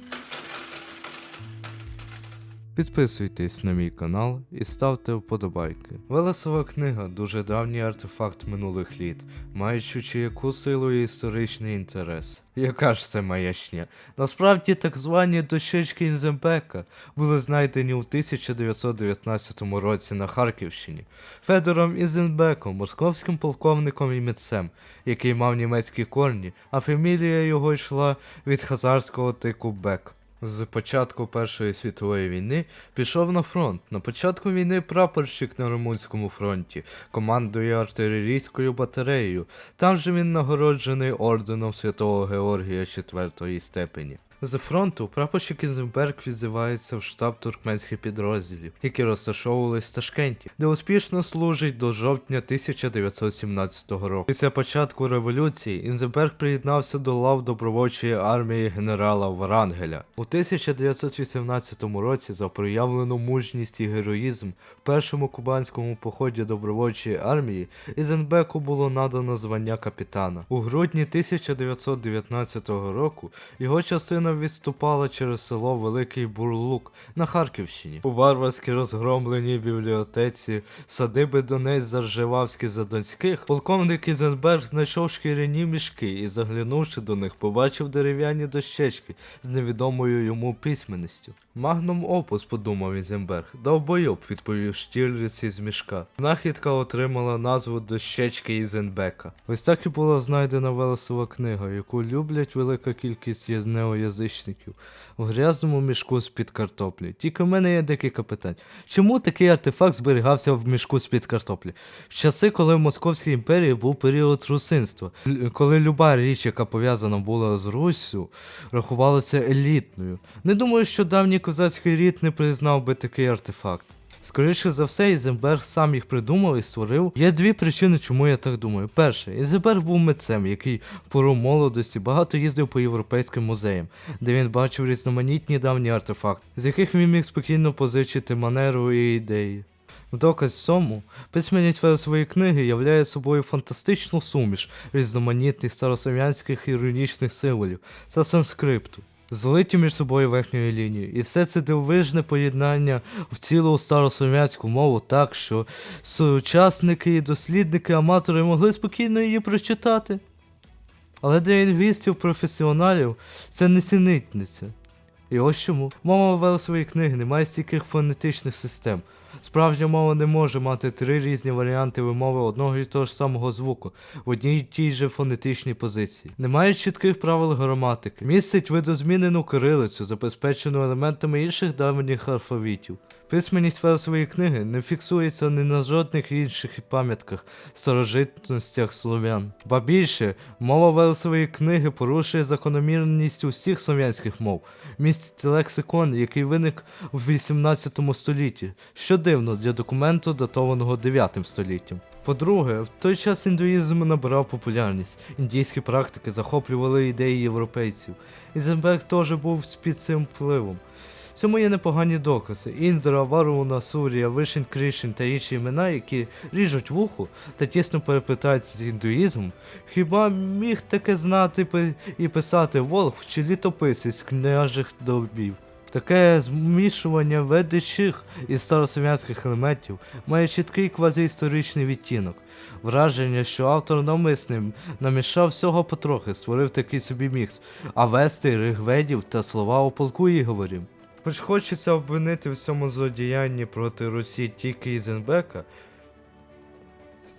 음. Підписуйтесь на мій канал і ставте вподобайки. Велесова книга дуже давній артефакт минулих літ, маючи чи яку силу і історичний інтерес. Яка ж це маячня? Насправді так звані дощечки Інзембека були знайдені у 1919 році на Харківщині Федором Ізенбеком, московським полковником і митцем, який мав німецькі корні, а фамілія його йшла від хазарського тику Бек. З початку Першої світової війни пішов на фронт. На початку війни прапорщик на Румунському фронті, командує артилерійською батареєю. Там же він нагороджений орденом Святого Георгія четвертої степені. З фронту прапорщик Ізенберг відзивається в штаб туркменських підрозділів, які розташовувались в Ташкенті, де успішно служить до жовтня 1917 року. Після початку революції Інзенберг приєднався до лав добровольчої армії генерала Варангеля. У 1918 році за проявлену мужність і героїзм в першому кубанському поході добровольчої армії Ізенбеку було надано звання капітана. У грудні 1919 року його частина відступала через село Великий Бурлук на Харківщині. У варварськи розгромленій бібліотеці садиби Донець Заржевавських Задонських полковник Ізенберг знайшов шкіряні мішки і, заглянувши до них, побачив дерев'яні дощечки з невідомою йому письменністю. Магнум опус, подумав Ізенберг, довбойоб, відповів Штірліц із мішка. Знахідка отримала назву дощечки Ізенбека. Ось так і була знайдена Велесова книга, яку люблять велика кількість є- неоязичників в грязному мішку з-під картоплі. Тільки в мене є декілька питань. Чому такий артефакт зберігався в мішку з-під картоплі? В часи, коли в Московській імперії був період русинства, коли люба річ, яка пов'язана була з Руссю, рахувалася елітною. Не думаю, що давній козацький рід не признав би такий артефакт. Скоріше за все, Ізенберг сам їх придумав і створив. Є дві причини, чому я так думаю. Перше, Ізенберг був митцем, який пору молодості багато їздив по європейським музеям, де він бачив різноманітні давні артефакти, з яких він міг спокійно позичити манеру і ідеї. В доказ цьому, письменність своєї книги являє собою фантастичну суміш різноманітних старослов'янських іронічних символів та санскрипту, злиті між собою верхньою лінією. І все це дивовижне поєднання в цілу старослов'янську мову так, що сучасники і дослідники, аматори могли спокійно її прочитати. Але для лінгвістів професіоналів це не сінитниця. І ось чому. Мова свої книги немає стільки фонетичних систем. Справжня мова не може мати три різні варіанти вимови одного і того ж самого звуку в одній й тій же фонетичній позиції. Немає чітких правил граматики, містить видозмінену кирилицю, забезпечену елементами інших давніх алфавітів. Письменність Велесової книги не фіксується ні на жодних інших пам'ятках старожитностях слов'ян. Ба більше, мова Велесової книги порушує закономірність усіх слов'янських мов, містить лексикон, який виник у 18 столітті, що дивно для документу, датованого 9 століттям. По-друге, в той час індуїзм набирав популярність, індійські практики захоплювали ідеї європейців. Ізенберг теж був під цим впливом. Цьому є непогані докази. Індра, Варуна, Сурія, Вишень Кришин та інші імена, які ріжуть вухо та тісно переплетаються з індуїзмом, хіба міг таке знати і писати Волх чи літописець княжих добів? Таке змішування ведучих із старослов'янських елементів має чіткий квазіісторичний відтінок. Враження, що автор навмисним намішав всього потрохи, створив такий собі мікс, а вести ригведів та слова у полку Ігорів. Хоч хочеться обвинити в цьому злодіянні проти Русі тільки Ізенбека,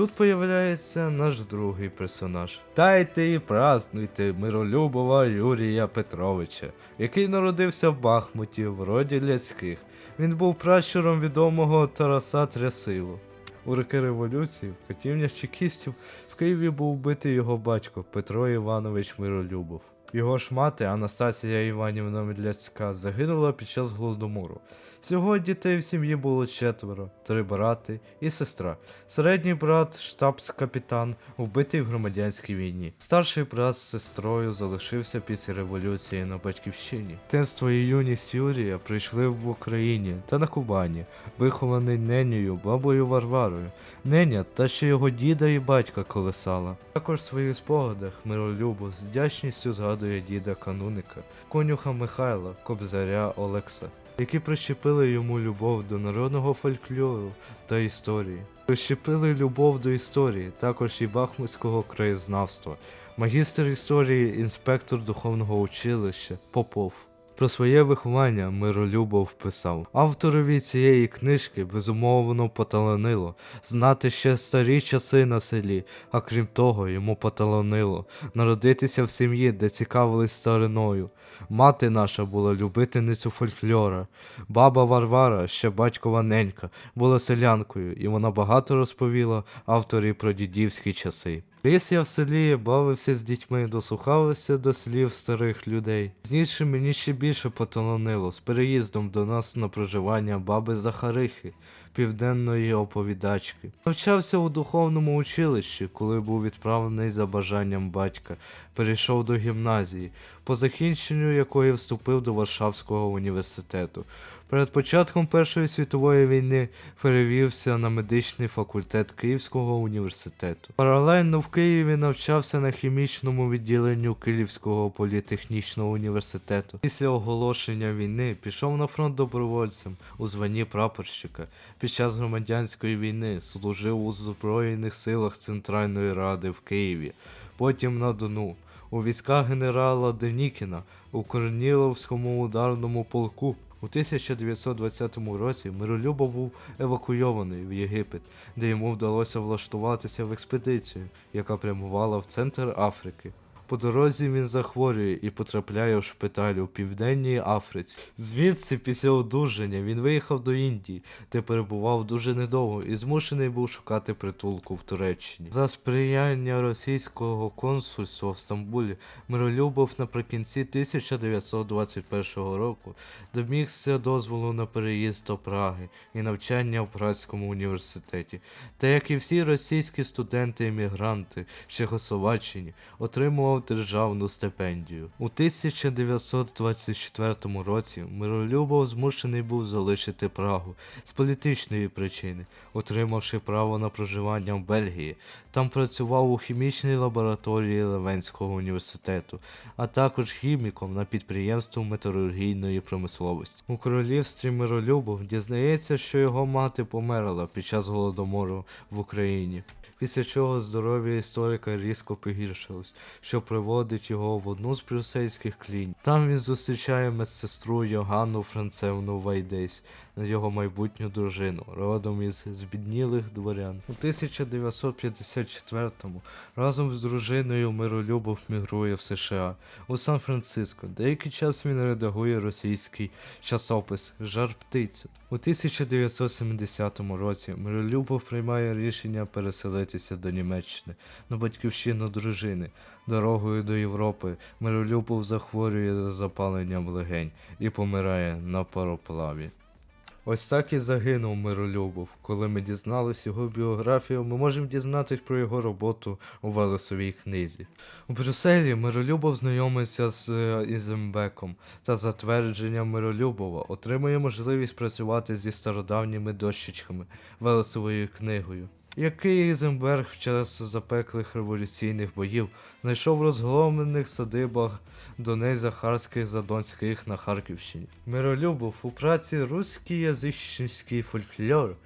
Тут появляється наш другий персонаж. Дайте і празднуйте миролюбова Юрія Петровича, який народився в Бахмуті в роді Ляських. Він був пращуром відомого Тараса Трясило. У роки революції в катівнях чекістів в Києві був вбитий його батько Петро Іванович Миролюбов. Його ж мати Анастасія Іванівна Медляцька загинула під час голодомору. Всього дітей в сім'ї було четверо, три брати і сестра. Середній брат, штабс-капітан, вбитий в громадянській війні. Старший брат з сестрою залишився після революції на батьківщині. Дитинство і юність Юрія прийшли в Україні та на Кубані, вихований ненею, бабою Варварою. Неня та ще його діда і батька колесала. Також в своїх спогадах миролюбо з вдячністю згадує діда кануника, конюха Михайла, кобзаря Олекса, які прищепили йому любов до народного фольклору та історії. Прищепили любов до історії, також і бахмутського краєзнавства, магістр історії, інспектор духовного училища Попов. Про своє виховання Миролюбов писав. Авторові цієї книжки безумовно поталанило знати ще старі часи на селі, а крім того, йому поталанило народитися в сім'ї, де цікавились стариною. Мати наша була любительницю фольклора. Баба Варвара, ще батькова ненька, була селянкою, і вона багато розповіла авторі про дідівські часи. Ріс я в селі, бавився з дітьми, дослухався до слів старих людей. Пізніше мені ще більше поталанило з переїздом до нас на проживання баби Захарихи, південної оповідачки. Навчався у духовному училищі, коли був відправлений за бажанням батька, перейшов до гімназії, по закінченню якої вступив до Варшавського університету. Перед початком Першої світової війни перевівся на медичний факультет Київського університету. Паралельно в Києві навчався на хімічному відділенню Київського політехнічного університету. Після оголошення війни пішов на фронт добровольцем у званні прапорщика. Під час громадянської війни служив у Збройних силах Центральної Ради в Києві, потім на Дону. У військах генерала Денікіна у Корніловському ударному полку у 1920 році Миролюбов був евакуйований в Єгипет, де йому вдалося влаштуватися в експедицію, яка прямувала в центр Африки. По дорозі він захворює і потрапляє в шпиталь у Південній Африці. Звідси, після одужання, він виїхав до Індії, де перебував дуже недовго і змушений був шукати притулку в Туреччині. За сприяння російського консульства в Стамбулі Миролюбов наприкінці 1921 року домігся дозволу на переїзд до Праги і навчання в Празькому університеті. Та як і всі російські студенти-емігранти в Чехословаччині, отримував державну стипендію. У 1924 році Миролюбов змушений був залишити Прагу з політичної причини, отримавши право на проживання в Бельгії. Там працював у хімічній лабораторії Левенського університету, а також хіміком на підприємстві металургійної промисловості. У королівстві Миролюбов дізнається, що його мати померла під час голодомору в Україні. Після чого здоров'я історика різко погіршилось, що приводить його в одну з брюссельських клінік. Там він зустрічає медсестру Йоганну Францевну Вайдесь, його майбутню дружину, родом із збіднілих дворян. У 1954-му разом з дружиною Миролюбов мігрує в США у Сан-Франциско. Деякий час він редагує російський часопис Жар птицю. У 1970 році Миролюбов приймає рішення переселитися до Німеччини на батьківщину дружини. Дорогою до Європи Миролюбов захворює за запаленням легень і помирає на пароплаві. Ось так і загинув Миролюбов. Коли ми дізнались його біографію, ми можемо дізнатись про його роботу у Велесовій книзі. У Брюсселі Миролюбов знайомиться з е, Ізембеком та за твердженням Миролюбова отримує можливість працювати зі стародавніми дощечками Велесовою книгою. Який Ізенберг в час запеклих революційних боїв знайшов в розгромлених садибах Донець Захарських Задонських на Харківщині. Миролюбов у праці Руський язичницький фольклор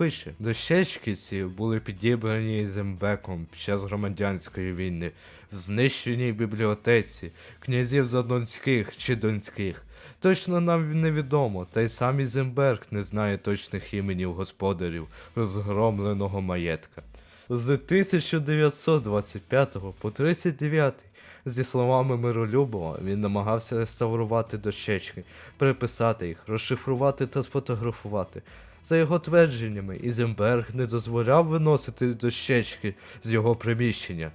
пише: дощечки ці були підібрані Ізембеком під час громадянської війни в знищеній бібліотеці князів Задонських чи Донських. Точно нам невідомо, та й сам Ізенберг не знає точних іменів господарів розгромленого маєтка. З 1925 по 39, зі словами Миролюбова, він намагався реставрувати дощечки, переписати їх, розшифрувати та сфотографувати. За його твердженнями, Ізенберг не дозволяв виносити дощечки з його приміщення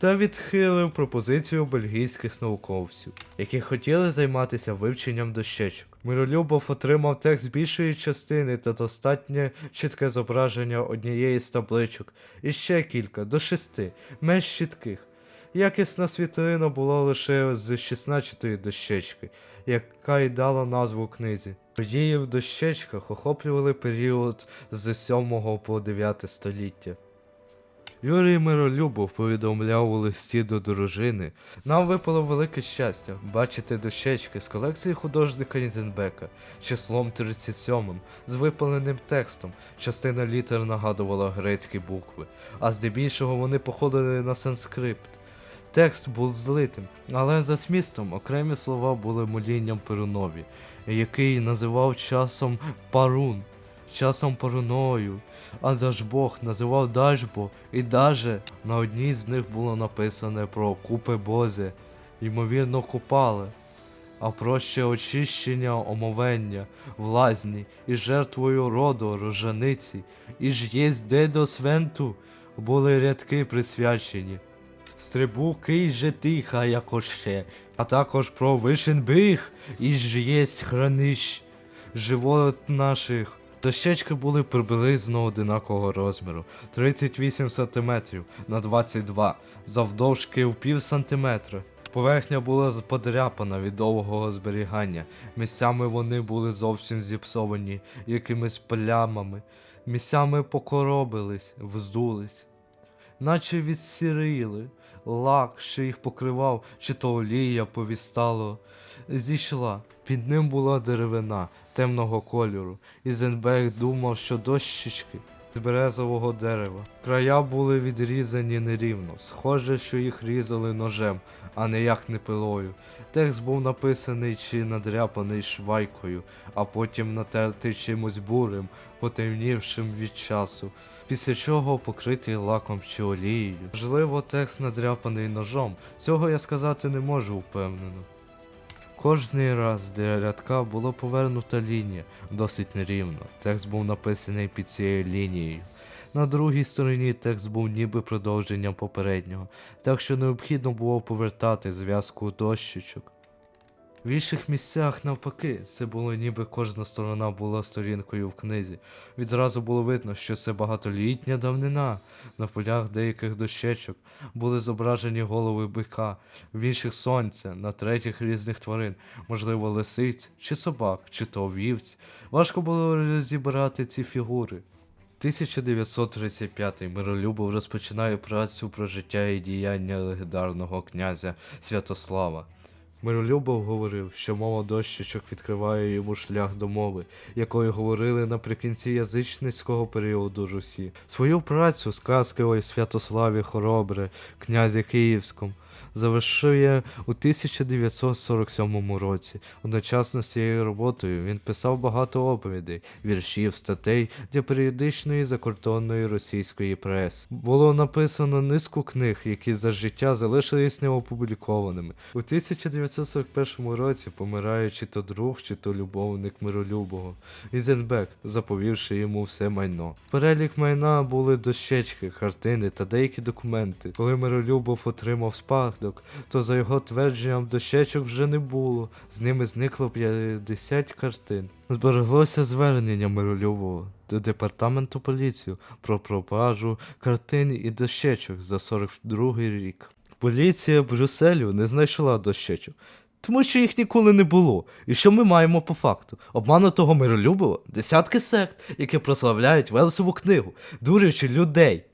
та відхилив пропозицію бельгійських науковців, які хотіли займатися вивченням дощечок. Миролюбов отримав текст більшої частини та достатньо чітке зображення однієї з табличок, і ще кілька до шести, менш чітких. Якісна світлина була лише з 16-ї дощечки, яка й дала назву книзі. Події в дощечках охоплювали період з 7 по 9 століття. Юрій Миролюбов повідомляв у листі до дружини. Нам випало велике щастя бачити дощечки з колекції художника Нізенбека, числом 37, з випаленим текстом. Частина літер нагадувала грецькі букви, а здебільшого вони походили на санскрипт. Текст був злитим, але за змістом окремі слова були молінням Перунові, який називав часом парун, часом паруною, а Дажбог називав Дажбо, і даже на одній з них було написане про купи Бозе, ймовірно, купали, а про ще очищення, омовення, влазні, і жертвою роду, рожаниці, і ж єсть де до свенту, були рядки присвячені. Стрибуки же тиха, як ще, а також про вишенбих, і ж єсть хранищ живот наших. Дощечки були приблизно одинакового розміру 38 см на 22 завдовжки в пів сантиметра. Поверхня була подряпана від довгого зберігання. Місцями вони були зовсім зіпсовані якимись плямами, місцями покоробились, вздулись, наче відсірили. Лак, що їх покривав, чи то олія повістало, зійшла. Під ним була деревина темного кольору. Ізенберг думав, що дощечки з березового дерева. Края були відрізані нерівно, схоже, що їх різали ножем, а ніяк не пилою. Текст був написаний чи надряпаний швайкою, а потім натертий чимось бурим, потемнівшим від часу, після чого покритий лаком чи олією. Можливо, текст надряпаний ножом, цього я сказати не можу впевнено. Кожний раз для рядка була повернута лінія, досить нерівно. Текст був написаний під цією лінією. На другій стороні текст був ніби продовженням попереднього, так що необхідно було повертати зв'язку дощечок. В інших місцях, навпаки, це було ніби кожна сторона була сторінкою в книзі. Відразу було видно, що це багатолітня давнина. На полях деяких дощечок були зображені голови бика, в інших сонця, на третіх різних тварин, можливо, лисиць, чи собак, чи то вівць. Важко було розібрати ці фігури. 1935 Миролюбов розпочинає працю про життя і діяння легендарного князя Святослава. Миролюбов говорив, що мова дощечок відкриває йому шлях до мови, якою говорили наприкінці язичницького періоду Русі. Свою працю сказки о Святославі Хоробре, князі Київському, завершує у 1947 році. Одночасно з цією роботою він писав багато оповідей, віршів, статей для періодичної закордонної російської преси. Було написано низку книг, які за життя залишились неопублікованими. У 1941 році помирає чи то друг, чи то любовник Миролюбого. Ізенбек, заповівши йому все майно. Перелік майна були дощечки, картини та деякі документи. Коли Миролюбов отримав спадок, то за його твердженням дощечок вже не було. З ними зникло 50 картин. Збереглося звернення Миролюбова до департаменту поліції про пропажу картин і дощечок за 42 рік. Поліція Брюсселю не знайшла дощечок. Тому що їх ніколи не було. І що ми маємо по факту? Обманутого миролюбива, десятки сект, які прославляють Велесову книгу, дурячи людей.